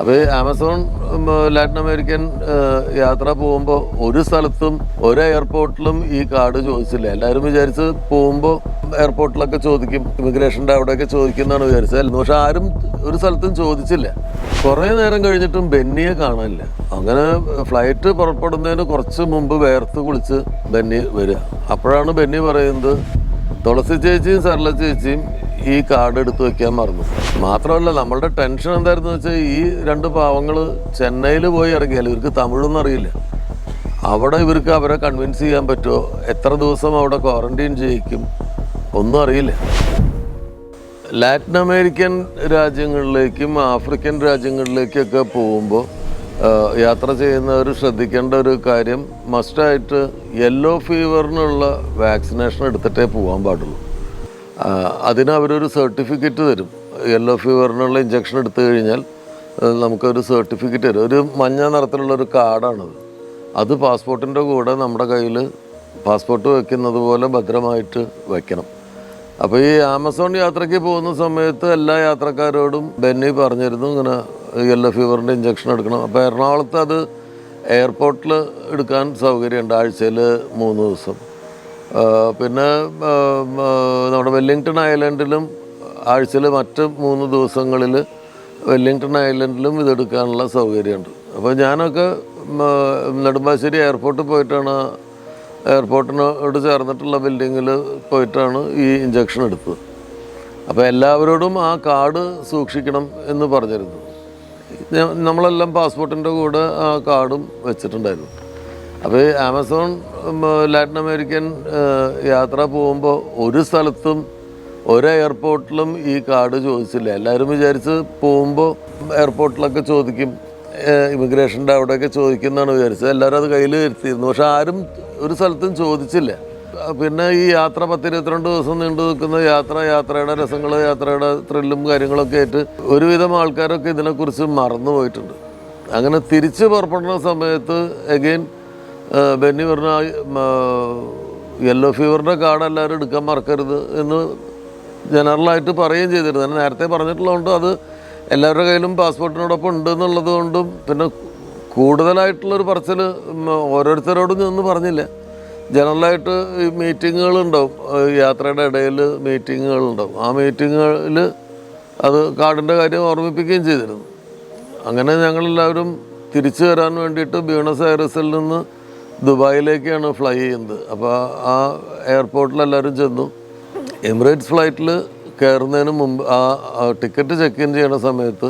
അപ്പോൾ Amazon Latin American യാത്ര പോകുമ്പോൾ ഒരു സ്ഥലത്തും ഒരു എയർപോർട്ടിലും ഈ കാർഡ് ചോദിച്ചില്ല. എല്ലാവരും വിചാരിച്ച് പോകുമ്പോൾ എയർപോർട്ടിലൊക്കെ ചോദിക്കും ഇമിഗ്രേഷന്റെ അവിടെയൊക്കെ ചോദിക്കുന്നതാണ് വിചാരിച്ചത്. പക്ഷെ ആരും ഒരു സ്ഥലത്തും ചോദിച്ചില്ല. കുറേ നേരം കഴിഞ്ഞിട്ടും ബെന്നിയെ കാണാനില്ല. അങ്ങനെ ഫ്ലൈറ്റ് പുറപ്പെടുന്നതിന് കുറച്ച് മുമ്പ് വേർത്ത് കുളിച്ച് ബെന്നി വരിക. അപ്പോഴാണ് ബെന്നി പറയുന്നത് തുളസി ചേച്ചിയും സർല ചേച്ചിയും ഈ കാർഡ് എടുത്തു വെക്കാൻ മറന്നു. മാത്രമല്ല നമ്മളുടെ ടെൻഷൻ എന്തായിരുന്നു വെച്ചാൽ ഈ രണ്ട് പാവങ്ങൾ ചെന്നൈയിൽ പോയി ഇറങ്ങിയാൽ ഇവർക്ക് തമിഴൊന്നും അറിയില്ല. അവിടെ ഇവർക്ക് അവരെ കൺവിൻസ് ചെയ്യാൻ പറ്റുമോ? എത്ര ദിവസം അവിടെ ക്വാറന്റൈൻ ചെയ്യിക്കും ഒന്നും അറിയില്ല. ലാറ്റിൻ അമേരിക്കൻ രാജ്യങ്ങളിലേക്കും ആഫ്രിക്കൻ രാജ്യങ്ങളിലേക്കൊക്കെ പോകുമ്പോൾ യാത്ര ചെയ്യുന്നവർ ശ്രദ്ധിക്കേണ്ട ഒരു കാര്യം മസ്റ്റായിട്ട് യെല്ലോ ഫീവറിനുള്ള വാക്സിനേഷൻ എടുത്തിട്ടേ പോകാൻ പാടുള്ളൂ. അതിനവരൊരു സർട്ടിഫിക്കറ്റ് തരും. യെല്ലോ ഫീവറിനുള്ള ഇഞ്ചക്ഷൻ എടുത്തു കഴിഞ്ഞാൽ നമുക്കൊരു സർട്ടിഫിക്കറ്റ് തരും. ഒരു മഞ്ഞ നിറത്തിലുള്ള ഒരു കാർഡാണത്. അത് പാസ്പോർട്ടിന്റെ കൂടെ നമ്മുടെ കയ്യിൽ പാസ്പോർട്ട് വെക്കുന്നത് പോലെ ഭദ്രമായിട്ട് വെക്കണം. അപ്പോൾ ഈ ആമസോൺ യാത്രയ്ക്ക് പോകുന്ന സമയത്ത് എല്ലാ യാത്രക്കാരോടും ബെന്നി പറഞ്ഞിരുന്നു ഇങ്ങനെ യെല്ലോ ഫീവറിന്റെ ഇഞ്ചക്ഷൻ എടുക്കണം. അപ്പോൾ എറണാകുളത്ത് അത് എയർപോർട്ടിൽ എടുക്കാൻ സൗകര്യമുണ്ട് ആഴ്ചയിൽ മൂന്ന് ദിവസം. പിന്നെ നമ്മുടെ വെല്ലിങ്ടൺ ഐലൻഡിലും ആഴ്ചയിൽ മറ്റ് മൂന്ന് ദിവസങ്ങളിൽ വെല്ലിങ്ടൺ ഐലൻഡിലും ഇതെടുക്കാനുള്ള സൗകര്യമുണ്ട്. അപ്പോൾ ഞാനൊക്കെ നെടുമ്പാശ്ശേരി എയർപോർട്ടിൽ പോയിട്ടാണ് എയർപോർട്ടിനോട് ചേർന്നിട്ടുള്ള ബിൽഡിങ്ങിൽ പോയിട്ടാണ് ഈ ഇഞ്ചക്ഷൻ എടുത്തത്. അപ്പോൾ എല്ലാവരോടും ആ കാർഡ് സൂക്ഷിക്കണം എന്ന് പറഞ്ഞിരുന്നു നമ്മളെല്ലാം പാസ്പോർട്ടിന്റെ കൂടെ ആ കാർഡും വെച്ചിട്ടുണ്ടായിരുന്നു. അപ്പോൾ ആമസോൺ ലാറ്റിൻ അമേരിക്കൻ യാത്ര പോകുമ്പോൾ ഒരു സ്ഥലത്തും ഒരു എയർപോർട്ടിലും ഈ കാർഡ് ചോദിച്ചില്ല. എല്ലാവരും വിചാരിച്ച് പോകുമ്പോൾ എയർപോർട്ടിലൊക്കെ ചോദിക്കും ഇമിഗ്രേഷന്റെ അവിടെയൊക്കെ ചോദിക്കുന്നതാണ് വിചാരിച്ചത്. എല്ലാവരും അത് കയ്യിൽ വരുത്തിയിരുന്നു. പക്ഷെ ആരും ഒരു സ്ഥലത്തും ചോദിച്ചില്ല. പിന്നെ ഈ യാത്ര പത്തിരുപത്തിരണ്ട് ദിവസം നീണ്ടു നിൽക്കുന്ന യാത്ര യാത്രയുടെ രസങ്ങൾ യാത്രയുടെ ത്രില്ലും കാര്യങ്ങളൊക്കെ ആയിട്ട് ഒരുവിധം ആൾക്കാരൊക്കെ ഇതിനെക്കുറിച്ച് മറന്നു പോയിട്ടുണ്ട്. അങ്ങനെ തിരിച്ച് പുറപ്പെടുന്ന സമയത്ത് എഗെയിൻ ബെന്നി പറഞ്ഞ യെല്ലോ ഫീവറിന്റെ കാർഡ് എല്ലാവരും എടുക്കാൻ മറക്കരുത് എന്ന് ജനറലായിട്ട് പറയുകയും ചെയ്തിരുന്നു. ഞാൻ നേരത്തെ പറഞ്ഞിട്ടുള്ളതുകൊണ്ട് അത് എല്ലാവരുടെ കയ്യിലും പാസ്പോർട്ടിനോടൊപ്പം ഉണ്ട് എന്നുള്ളത് കൊണ്ടും പിന്നെ കൂടുതലായിട്ടുള്ളൊരു പറച്ചിൽ ഓരോരുത്തരോടും ഒന്നും പറഞ്ഞില്ല. ജനറലായിട്ട് ഈ മീറ്റിങ്ങുകളുണ്ടാവും. യാത്രയുടെ ഇടയിൽ മീറ്റിങ്ങുകളുണ്ടാവും. ആ മീറ്റിങ്ങുകളിൽ അത് കാർഡിന്റെ കാര്യം ഓർമ്മിപ്പിക്കുകയും ചെയ്തിരുന്നു. അങ്ങനെ ഞങ്ങളെല്ലാവരും തിരിച്ചു വരാൻ വേണ്ടിയിട്ട് ബ്യൂണസ് ഐറസിൽ നിന്ന് ദുബായിലേക്കാണ് ഫ്ലൈ ചെയ്യുന്നത്. അപ്പോൾ ആ എയർപോർട്ടിൽ എല്ലാവരും ചെന്നു. എമിറേറ്റ്സ് ഫ്ലൈറ്റിൽ കയറുന്നതിന് മുമ്പ് ആ ടിക്കറ്റ് ചെക്ക് ഇൻ ചെയ്യുന്ന സമയത്ത്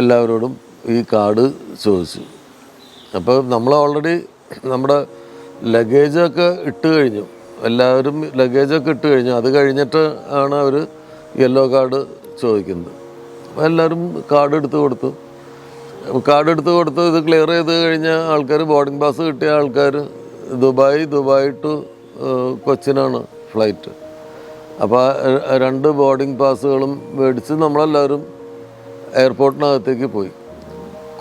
എല്ലാവരോടും ഈ കാർഡ് ചോദിച്ചു. അപ്പോൾ നമ്മൾ ഓൾറെഡി നമ്മുടെ ലഗേജൊക്കെ ഇട്ട് കഴിഞ്ഞു. എല്ലാവരും ലഗേജൊക്കെ ഇട്ട് കഴിഞ്ഞു. അത് കഴിഞ്ഞിട്ട് ആണ് അവർ യെല്ലോ കാർഡ് ചോദിക്കുന്നത്. എല്ലാവരും കാർഡ് എടുത്ത് കൊടുത്തു. കാർഡ് എടുത്ത് കൊടുത്ത് ഇത് ക്ലിയർ ചെയ്ത് കഴിഞ്ഞ ആൾക്കാർ ബോർഡിംഗ് പാസ് കിട്ടിയ ആൾക്കാർ ദുബായ് ദുബായ് ടു കൊച്ചിനാണ് ഫ്ലൈറ്റ്. അപ്പോൾ രണ്ട് ബോർഡിംഗ് പാസ്സുകളും മേടിച്ച് നമ്മളെല്ലാവരും എയർപോർട്ടിനകത്തേക്ക് പോയി.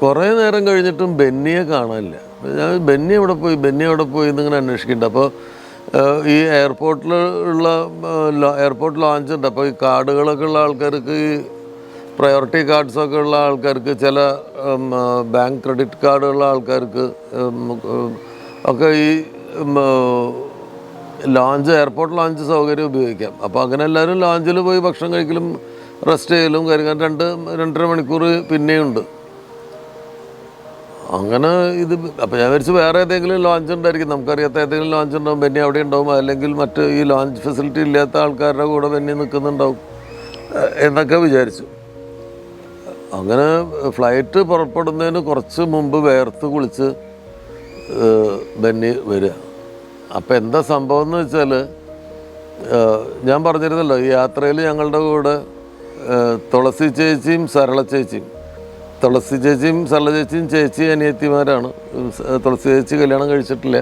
കുറേ നേരം കഴിഞ്ഞിട്ടും ബെന്നിയെ കാണാനില്ല. ഞാൻ ബെന്നി എവിടെ പോയി? ബെന്നി എവിടെ പോയി എന്നിങ്ങനെ അന്വേഷിക്കുന്നുണ്ട്. അപ്പോൾ ഈ എയർപോർട്ടിൽ ഉള്ള എയർപോർട്ട് ലോഞ്ച് ഉണ്ട്. അപ്പോൾ ഈ കാർഡുകളൊക്കെ ഉള്ള ആൾക്കാർക്ക് ഈ പ്രയോറിറ്റി കാർഡ്സൊക്കെ ഉള്ള ആൾക്കാർക്ക് ചില ബാങ്ക് ക്രെഡിറ്റ് കാർഡുള്ള ആൾക്കാർക്ക് ഒക്കെ ഈ ലോഞ്ച് എയർപോർട്ട് ലോഞ്ച് സൗകര്യം ഉപയോഗിക്കാം. അപ്പോൾ അങ്ങനെ എല്ലാവരും ലോഞ്ചിൽ പോയി ഭക്ഷണം കഴിക്കലും റെസ്റ്റ് ചെയ്യലും കാര്യങ്ങൾ. രണ്ട് രണ്ടര മണിക്കൂർ പിന്നെയുണ്ട്. അങ്ങനെ ഇത് അപ്പോൾ ഞാൻ വിചാരിച്ചു വേറെ ഏതെങ്കിലും ലോഞ്ച് ഉണ്ടായിരിക്കും. നമുക്കറിയാത്ത ഏതെങ്കിലും ലോഞ്ച് ഉണ്ടാവും. ബെന്നി അവിടെ ഉണ്ടാവും. അല്ലെങ്കിൽ മറ്റ് ഈ ലോഞ്ച് ഫെസിലിറ്റി ഇല്ലാത്ത ആൾക്കാരുടെ കൂടെ ബെന്നി നിൽക്കുന്നുണ്ടാവും. എന്നൊക്കെ വിചാരിച്ചു. അങ്ങനെ ഫ്ലൈറ്റ് പുറപ്പെടുന്നതിന് കുറച്ച് മുമ്പ് വേർത്ത് കുളിച്ച് ബെന്നി വരിക. അപ്പോൾ എന്താ സംഭവം എന്ന് വെച്ചാൽ ഞാൻ പറഞ്ഞിരുന്നല്ലോ ഈ യാത്രയിൽ ഞങ്ങളുടെ കൂടെ തുളസി ചേച്ചിയും സരള ചേച്ചിയും. തുളസി ചേച്ചിയും സരള ചേച്ചിയും ചേച്ചി അനിയത്തിമാരാണ്. തുളസി ചേച്ചി കല്യാണം കഴിച്ചിട്ടില്ല.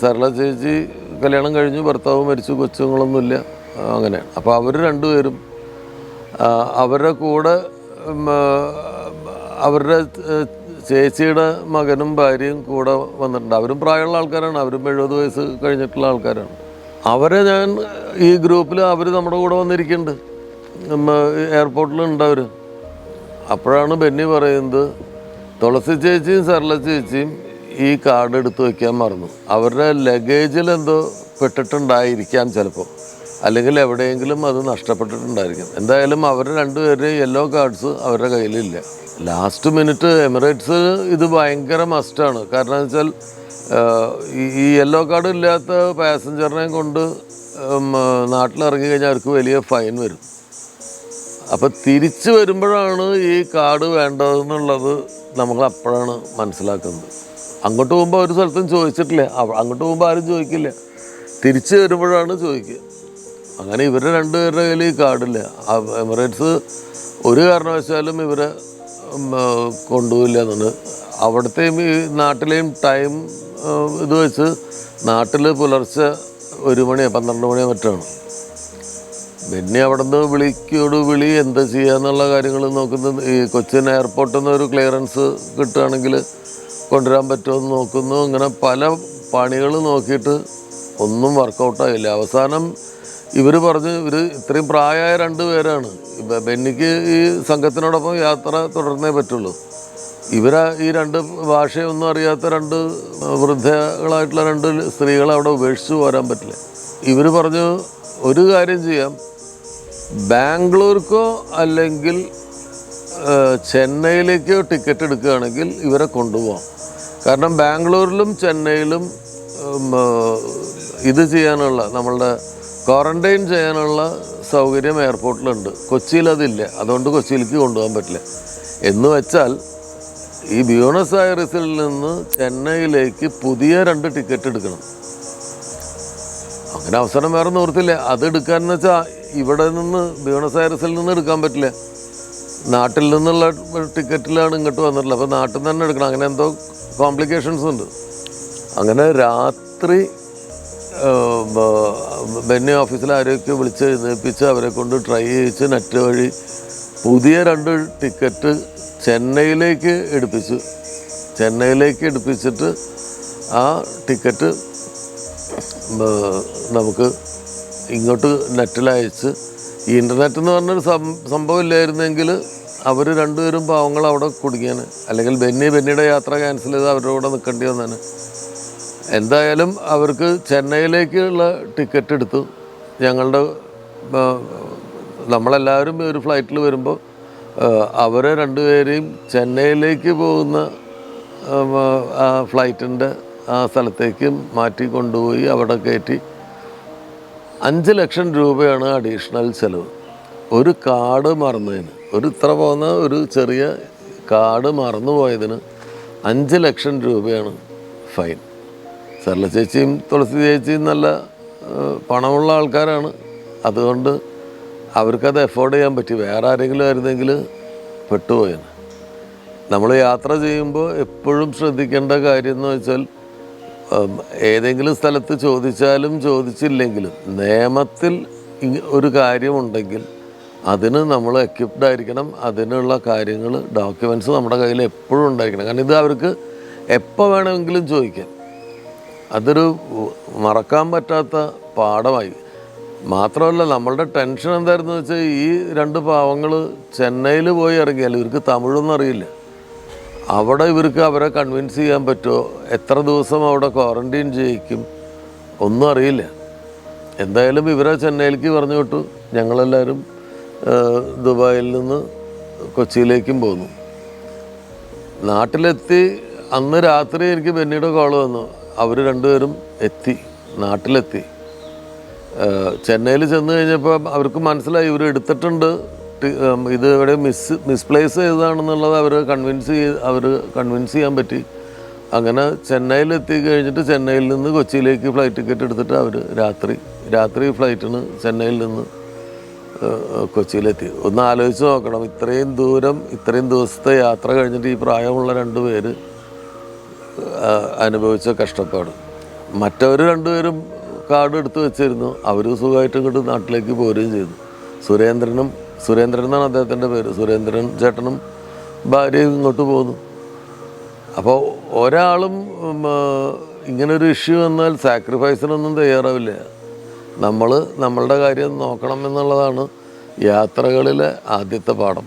സരള ചേച്ചി കല്യാണം കഴിഞ്ഞു ഭർത്താവ് മരിച്ചു കൊച്ചുങ്ങളൊന്നുമില്ല. അങ്ങനെ. അപ്പോൾ അവർ രണ്ടുപേരും അവരുടെ കൂടെ അവരുടെ ചേച്ചിയുടെ മകനും ഭാര്യയും കൂടെ വന്നിട്ടുണ്ട്. അവരും പ്രായമുള്ള ആൾക്കാരാണ് അവരും എഴുപത് വയസ്സ് കഴിഞ്ഞിട്ടുള്ള ആൾക്കാരാണ്. അവരെ ഞാൻ ഈ ഗ്രൂപ്പിൽ അവർ നമ്മുടെ കൂടെ വന്നിരിക്കുന്നുണ്ട്. എയർപോർട്ടിലുണ്ട് അവർ അപ്പോഴാണ് ബെന്നി പറയുന്നത് തുളസി ചേച്ചിയും സർല ചേച്ചിയും ഈ കാർഡ് എടുത്തു വയ്ക്കാൻ മറന്നു. അവരുടെ ലഗേജിൽ എന്തോ പെട്ടിട്ടുണ്ടായിരിക്കാം ചിലപ്പോൾ. അല്ലെങ്കിൽ എവിടെയെങ്കിലും അത് നഷ്ടപ്പെട്ടിട്ടുണ്ടായിരിക്കും. എന്തായാലും അവർ രണ്ടുപേരുടെയും യെല്ലോ കാർഡ്സ് അവരുടെ കയ്യിലില്ല. ലാസ്റ്റ് മിനിറ്റ് എമിറേറ്റ്സ് ഇത് ഭയങ്കര മസ്റ്റാണ് കാരണം വെച്ചാൽ ഈ- യെല്ലോ കാർഡ് ഇല്ലാത്ത പാസഞ്ചറിനെയും കൊണ്ട് നാട്ടിലിറങ്ങി കഴിഞ്ഞാൽ അവർക്ക് വലിയ ഫൈൻ വരും. അപ്പം തിരിച്ചു വരുമ്പോഴാണ് ഈ കാട് വേണ്ടതെന്നുള്ളത് നമ്മൾ അപ്പോഴാണ് മനസ്സിലാക്കുന്നത്. അങ്ങോട്ട് പോകുമ്പോൾ ഒരു സ്ഥലത്തും ചോദിച്ചിട്ടില്ല. അങ്ങോട്ട് പോകുമ്പോൾ ആരും ചോദിക്കില്ല. തിരിച്ചു വരുമ്പോഴാണ് ചോദിക്കുക. അങ്ങനെ ഇവരുടെ രണ്ടുപേരുടെ കയ്യിൽ ഈ കാർഡില്ല എമിറേറ്റ്സ് ഒരു കാരണവശാലും ഇവരെ കൊണ്ടുപോയില്ല എന്നാണ് അവിടുത്തെയും ഈ നാട്ടിലെയും ടൈം ഇത് വെച്ച് നാട്ടിൽ പുലർച്ചെ ഒരു മണിയോ പന്ത്രണ്ട് മണിയോ മറ്റാണ്. പിന്നെ അവിടെ നിന്ന് വിളിക്കോട് വിളി എന്താ ചെയ്യാന്നുള്ള കാര്യങ്ങൾ നോക്കുന്നത് ഈ കൊച്ചിൻ എയർപോർട്ടിൽ നിന്ന് ഒരു ക്ലിയറൻസ് കിട്ടുകയാണെങ്കിൽ കൊണ്ടുവരാൻ പറ്റുമോ എന്ന് നോക്കുന്നു. അങ്ങനെ പല പണികൾ നോക്കിയിട്ട് ഒന്നും വർക്കൗട്ടായില്ല അവസാനം ഇവർ പറഞ്ഞ് ഇവർ ഇത്രയും പ്രായമായ രണ്ട് പേരാണ്. ബെന്നിക്ക് ഈ സംഘത്തിനോടൊപ്പം യാത്ര തുടർന്നേ പറ്റുള്ളൂ. ഇവരെ ഈ രണ്ട് ഭാഷയൊന്നും അറിയാത്ത രണ്ട് വൃദ്ധകളായിട്ടുള്ള രണ്ട് സ്ത്രീകളെ അവിടെ ഉപേക്ഷിച്ച് പോരാൻ പറ്റില്ല. ഇവർ പറഞ്ഞു ഒരു കാര്യം ചെയ്യാം. ബാംഗ്ലൂർക്കോ അല്ലെങ്കിൽ ചെന്നൈയിലേക്കോ ടിക്കറ്റ് എടുക്കുകയാണെങ്കിൽ ഇവരെ കൊണ്ടുപോകാം കാരണം ബാംഗ്ലൂരിലും ചെന്നൈയിലും ഇത് ചെയ്യാനുള്ള നമ്മളുടെ ക്വാറന്റൈൻ ചെയ്യാനുള്ള സൗകര്യം എയർപോർട്ടിലുണ്ട്. കൊച്ചിയിൽ അതില്ല. അതുകൊണ്ട് കൊച്ചിയിലേക്ക് കൊണ്ടുപോകാൻ പറ്റില്ല. എന്ന് വെച്ചാൽ ഈ ബ്യൂണസ് ആയറിസിൽ നിന്ന് ചെന്നൈയിലേക്ക് പുതിയ രണ്ട് ടിക്കറ്റ് എടുക്കണം. അങ്ങനെ അവസരം വേറെ നിവർത്തില്ല അത് എടുക്കാന്ന് വെച്ചാൽ ഇവിടെ നിന്ന് ബ്യൂണസ് ഐറസിൽ നിന്ന് എടുക്കാൻ പറ്റില്ല. നാട്ടിൽ നിന്നുള്ള ടിക്കറ്റിലാണ് ഇങ്ങോട്ട് വന്നിട്ടുള്ളത്. അപ്പോൾ നാട്ടിൽ നിന്ന് തന്നെ എടുക്കണം. അങ്ങനെ എന്തോ കോംപ്ലിക്കേഷൻസ് ഉണ്ട്. അങ്ങനെ രാത്രി ബെന്നി ഓഫീസിൽ ആരെയൊക്കെ വിളിച്ച് എഴുന്നേൽപ്പിച്ച് അവരെ കൊണ്ട് ട്രൈ ചെയ്യിച്ച് നെറ്റ് വഴി പുതിയ രണ്ട് ടിക്കറ്റ് ചെന്നൈയിലേക്ക് എടുപ്പിച്ചു. ചെന്നൈയിലേക്ക് എടുപ്പിച്ചിട്ട് ആ ടിക്കറ്റ് നമുക്ക് ഇങ്ങോട്ട് നെറ്റിലയച്ച് ഇന്റർനെറ്റ് എന്ന് പറഞ്ഞൊരു സംഭവം ഇല്ലായിരുന്നെങ്കിൽ അവർ രണ്ടുപേരും പാവങ്ങൾ അവിടെ കുടുങ്ങിയാണ് അല്ലെങ്കിൽ ബെന്നി ബെന്നിയുടെ യാത്ര ക്യാൻസൽ ചെയ്ത് അവരുടെ കൂടെ നിൽക്കേണ്ടി വന്നേനെ. എന്തായാലും അവർക്ക് ചെന്നൈയിലേക്കുള്ള ടിക്കറ്റ് എടുത്തു. ഞങ്ങളുടെ നമ്മളെല്ലാവരും ഒരു ഫ്ലൈറ്റിൽ വരുമ്പോൾ അവരെ രണ്ടുപേരെയും ചെന്നൈയിലേക്ക് പോകുന്ന ആ ഫ്ലൈറ്റിന്റെ ആ സ്ഥലത്തേക്ക് മാറ്റി കൊണ്ടുപോയി അവിടെ കയറ്റി. അഞ്ച് ലക്ഷം രൂപയാണ് അഡീഷണൽ ചെലവ്. ഒരു കാട് മറന്നതിന് ഒരു ഇത്ര പോകുന്ന ഒരു ചെറിയ കാട് മറന്നു പോയതിന് അഞ്ച് ലക്ഷം രൂപയാണ് ഫൈൻ. സർല ചേച്ചിയും തുളസി ചേച്ചിയും നല്ല പണമുള്ള ആൾക്കാരാണ്. അതുകൊണ്ട് അവർക്കത് എഫോർഡ് ചെയ്യാൻ പറ്റി. വേറെ ആരെങ്കിലും ആയിരുന്നെങ്കിൽ പെട്ടുപോയാണ് നമ്മൾ യാത്ര ചെയ്യുമ്പോൾ എപ്പോഴും ശ്രദ്ധിക്കേണ്ട കാര്യം എന്ന് വെച്ചാൽ ഏതെങ്കിലും സ്ഥലത്ത് ചോദിച്ചാലും ചോദിച്ചില്ലെങ്കിലും നിയമത്തിൽ ഒരു കാര്യമുണ്ടെങ്കിൽ അതിന് നമ്മൾ എക്യുപ്ഡ് ആയിരിക്കണം. അതിനുള്ള കാര്യങ്ങൾ ഡോക്യുമെന്റ്സ് നമ്മുടെ കയ്യിൽ എപ്പോഴും ഉണ്ടായിരിക്കണം. കാരണം ഇത് അവർക്ക് എപ്പോൾ വേണമെങ്കിലും ചോദിക്കാം. അതൊരു മറക്കാൻ പറ്റാത്ത പാഠമായി. മാത്രമല്ല നമ്മളുടെ ടെൻഷൻ എന്തായിരുന്നു വെച്ചാൽ ഈ രണ്ട് പാവങ്ങൾ ചെന്നൈയിൽ പോയി ഇറങ്ങിയാൽ ഇവർക്ക് തമിഴൊന്നും അറിയില്ല. അവിടെ ഇവർക്ക് അവരെ കൺവിൻസ് ചെയ്യാൻ പറ്റുമോ? എത്ര ദിവസം അവിടെ ക്വാറന്റൈൻ ചെയ്യിക്കും? ഒന്നും അറിയില്ല. എന്തായാലും ഇവരെ ചെന്നൈയിലേക്ക് പറഞ്ഞു വിട്ടു. ഞങ്ങളെല്ലാവരും ദുബായിൽ നിന്ന് കൊച്ചിയിലേക്കും പോന്നു. നാട്ടിലെത്തി അന്ന് രാത്രി എനിക്ക് ബെന്നിയുടെ കോൾ വന്നു. അവർ രണ്ടുപേരും എത്തി നാട്ടിലെത്തി. ചെന്നൈയിൽ ചെന്ന് കഴിഞ്ഞപ്പോൾ അവർക്ക് മനസ്സിലായി ഇവർ എടുത്തിട്ടുണ്ട്. ഇത് ഇവിടെ മിസ് മിസ്പ്ലേസ് ചെയ്തതാണെന്നുള്ളത് അവർ കൺവിൻസ് ചെയ്ത് അവർ കൺവിൻസ് ചെയ്യാൻ പറ്റി. അങ്ങനെ ചെന്നൈയിൽ എത്തി കഴിഞ്ഞിട്ട് ചെന്നൈയിൽ നിന്ന് കൊച്ചിയിലേക്ക് ഫ്ലൈറ്റ് ടിക്കറ്റ് എടുത്തിട്ട് അവർ രാത്രി രാത്രി ഫ്ലൈറ്റിന് ചെന്നൈയിൽ നിന്ന് കൊച്ചിയിലെത്തി. ഒന്ന് ആലോചിച്ച് നോക്കണം. ഇത്രയും ദൂരം ഇത്രയും ദിവസത്തെ യാത്ര കഴിഞ്ഞിട്ട് ഈ പ്രായമുള്ള രണ്ട് പേര് അനുഭവിച്ച കഷ്ടപ്പാട്. മറ്റവർ രണ്ടുപേരും കാർഡ് എടുത്ത് വെച്ചിരുന്നു. അവർ സുഖമായിട്ട് ഇങ്ങോട്ട് നാട്ടിലേക്ക് പോരുകയും ചെയ്തു. സുരേന്ദ്രനും സുരേന്ദ്രൻ എന്നാണ് അദ്ദേഹത്തിന്റെ പേര്. സുരേന്ദ്രൻ ചേട്ടനും ഭാര്യയും ഇങ്ങോട്ട് പോന്നു അപ്പോൾ ഒരാളും ഇങ്ങനൊരു ഇഷ്യൂ വന്നാൽ സാക്രിഫൈസിനൊന്നും തയ്യാറാവില്ല. നമ്മൾ നമ്മളുടെ കാര്യം നോക്കണം എന്നുള്ളതാണ് യാത്രകളിലെ ആദ്യത്തെ പാഠം.